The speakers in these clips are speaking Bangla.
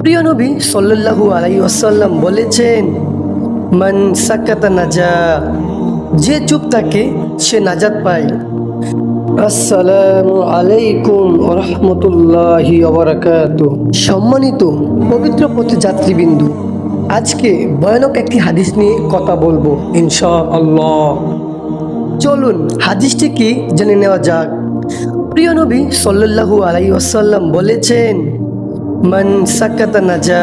প্রিয় নবী সাল্লাল্লাহু আলাই ওয়াসাল্লাম বলেছেন, মান সাকাতা নাজা যে চুপ থাকে, সে নাজাত পায়। আসসালামু আলাইকুম রহমতুল্লাহি সম্মানিত পবিত্র পথে যাত্রীবিন্দু আজকে ভয়ানক একটি হাদিস নিয়ে কথা বলব ইনশা আল্লাহ চলুন হাদিসটি কি জেনে নেওয়া যাক। প্রিয় নবী সাল্লাল্লাহু আলাই ওয়াসাল্লাম বলেছেন মান সাকাতা নাজা।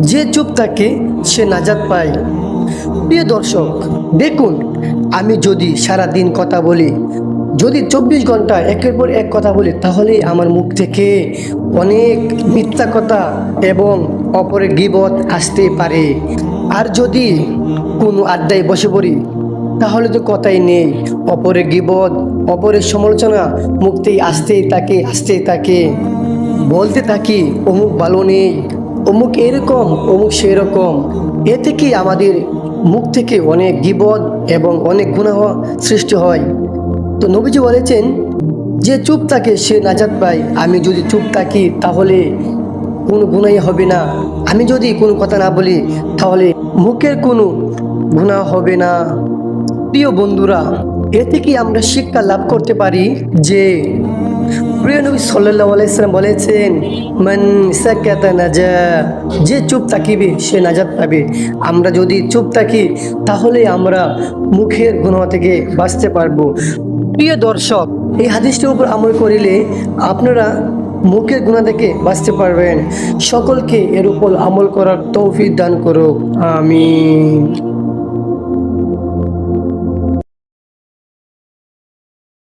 যে চুপ থাকে, সে নাজাত পায়। প্রিয় দর্শক, দেখুন, আমি যদি সারা দিন কথা বলি, যদি চব্বিশ ঘণ্টা একের পর এক কথা বলি তাহলে আমার মুখ থেকে অনেক মিথ্যা কথা এবং অপরের গিবত আসতে পারে। আর যদি কোনো আড্ডায় বসে পড়ি, তাহলে তো কথাই নেই। অপরের গিবত, অপরের সমালোচনা মুক্তি আসতেই তাকে আসতেই থাকে। বলতে থাকি, অমুক ভালো নেই, অমুক এরকম, অমুক সেরকম। এ থেকে আমাদের মুখ থেকে অনেক গিবদ এবং অনেক গুণাহ সৃষ্টি হয়। তো নবীজি বলেছেন, যে চুপ থাকে, সে নাজাত পায়। আমি যদি চুপ থাকি, তাহলে কোনো গুণাই হবে না। আমি যদি কোনো কথা না বলি, তাহলে মুখের কোনো গুণা হবে না। প্রিয় বন্ধুরা এ থেকে আমরা শিক্ষা লাভ করতে পারি? যে প্রিয় নবী সাল্লাল্লাহু আলাইহি সাল্লাম বলেছেন, মান সাকাতা নাজা যে চুপ থাকিবে, সে নাজাত পাবে। আমরা যদি চুপ থাকি, তাহলে আমরা মুখের গুনাহ থেকে বাঁচতে পারব। প্রিয় দর্শক, এই হাদিসটির উপর আমল করিলে আপনারা মুখের গুণা থেকে বাঁচতে পারবেন। সকলকে এর উপর আমল করার তৌফিক দান করুক। আমিন।